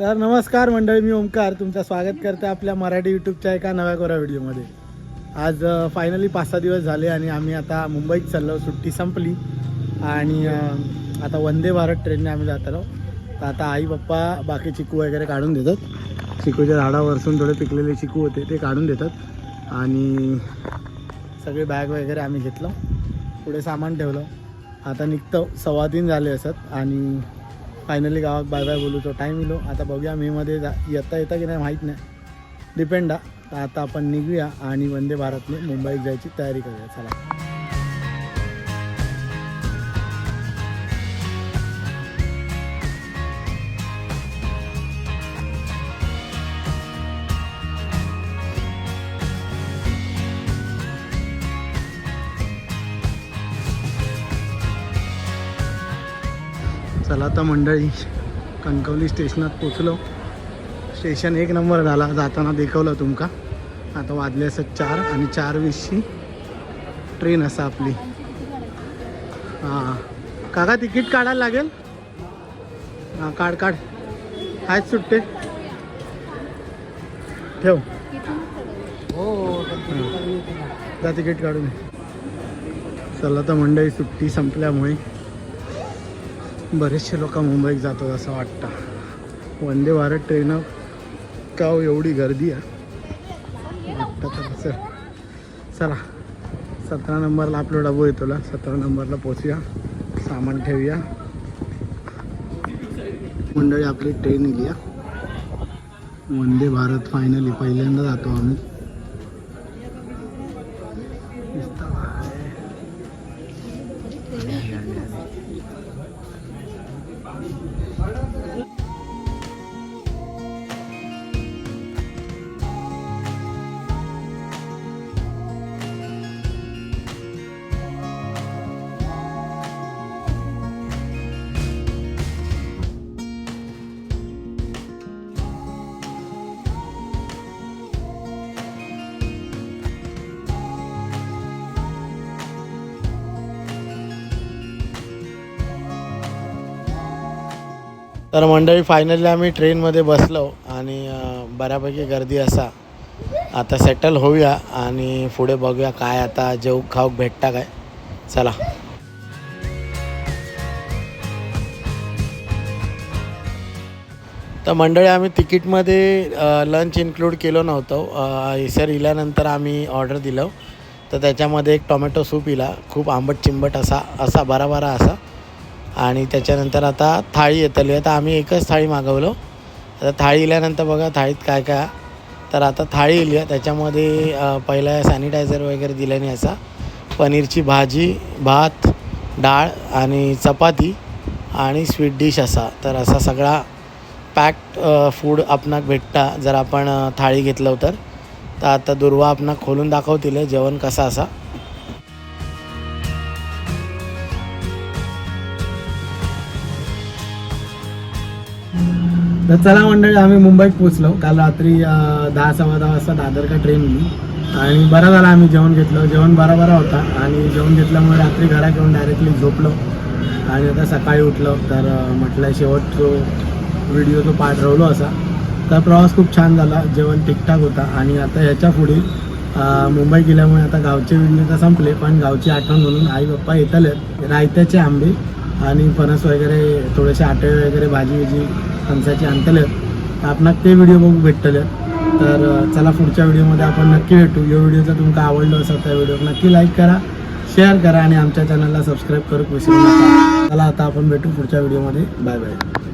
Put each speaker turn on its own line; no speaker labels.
तर नमस्कार मंडळी मी ओमकार तुमचं स्वागत करते आपल्या मराठी यूट्यूबच्या एका नव्या कोरा व्हिडिओमध्ये आज फायनली पाच सहा दिवस झाले आणि आम्ही आता मुंबईत चाललो सुट्टी संपली आणि आता वंदे भारत ट्रेनने आम्ही जात आलो. तर आता आई पप्पा बाकी चिकू वगैरे काढून देतात. चिकूच्या झाडावरसून थोडे पिकलेले चिकू होते ते काढून देतात. आणि सगळे बॅग वगैरे आम्ही घेतलं. पुढे सामान ठेवलं. आता निघतो सव्वा तीन झाले असत आणि फायनली गावात बाय बाय बोलू. तो टाईम येलो आता बघूया मेमध्ये जा येता येता की नाही माहीत नाही. डिपेंड आता आपण निघूया आणि वंदे भारतने मुंबईत जायची तयारी करूया. चला. चला आता मंडळी कणकवली स्टेशनात पोचलो स्टेशन एक नंबर झाला जाताना देखवलं तुमका. आता वाजले असं चार आणि चार वीसची ट्रेन असा आपली. हां. काका तिकीट काढायला लागेल? हां काढ काढ. आहेत सुट्टे? ठेव. जा तिकीट काढून. चला तर मंडळी सुट्टी संपल्यामुळे. बरेचसे लोक मुंबईत जातात असं वाटतं. वंदे भारत ट्रेन का हो एवढी गर्दी आहे? वाटतं तर चला सतरा नंबरला आपलं डबो येतो सतरा नंबरला पोचूया. सामान ठेवूया. मंडळी आपली ट्रेन इली वंदे भारत फायनली पहिल्यांदा जातो आम्ही. तर मंडळी फायनली आम्ही ट्रेनमध्ये बसलो आणि बऱ्यापैकी गर्दी असा. आता सेटल होऊया आणि पुढे बघूया काय आता जेव खाऊक भेटता काय. चला. तर मंडळी आम्ही तिकीटमध्ये लंच इन्क्लूड केलो नव्हतं. इसर इल्यानंतर आम्ही ऑर्डर दिलं. तर त्याच्यामध्ये एक टोमॅटो सूप इला. खूप आंबट चिंबट असा असा बरा बरा असा. आणि त्याच्यानंतर आता थाळी येतली. आता आम्ही एकच थाळी मागवलो. आता थाळी इल्यानंतर बघा थाळीत काय काय. तर आता थाळी इली आहे त्याच्यामध्ये पहिला सॅनिटायझर वगैरे दिल्याने असा. पनीरची भाजी भात डाळ आणि चपाती आणि स्वीट डिश असा. तर असा सगळा पॅक्ड फूड आपणाक भेटता जर आपण थाळी घेतलं तर. तर आता दुर्वा आपणाक खोलून दाखवतील. जेवण कसं असा. तर चला मंडळी आम्ही मुंबईत पोचलो काल रात्री दहा सव्वा दहा वाजता दादर का ट्रेन आणि बरं झालं आम्ही जेवण घेतलं. जेवण बरा बरा होता. आणि जेवण घेतल्यामुळे रात्री घरात येऊन डायरेक्टली झोपलो. आणि आता सकाळी उठलो. तर म्हटलं शेवट जो व्हिडिओ तो पाठ रवलो असा. तर प्रवास खूप छान झाला. जेवण ठीकठाक होता. आणि आता ह्याच्या पुढे मुंबई गेल्यामुळे आता गावचे व्हिडिओ तर संपले. पण गावची आठवण म्हणून आई बाप्पा येतले रायत्याचे आंबे आणि फणस वगैरे थोडेसे आटे वगैरे भाजी विजी फणसाची आणतले आपणाक ते व्हिडिओ बघू भेटतले तर चला पुढच्या व्हिडिओमध्ये आपण नक्की भेटू. या व्हिडिओ जर तुमका आवडलो असेल त्या व्हिडिओ नक्की लाईक करा शेअर करा आणि आमच्या चॅनलला सबस्क्राईब करू विसरू नका. चला आता आपण भेटू पुढच्या व्हिडिओमध्ये. Bye bye.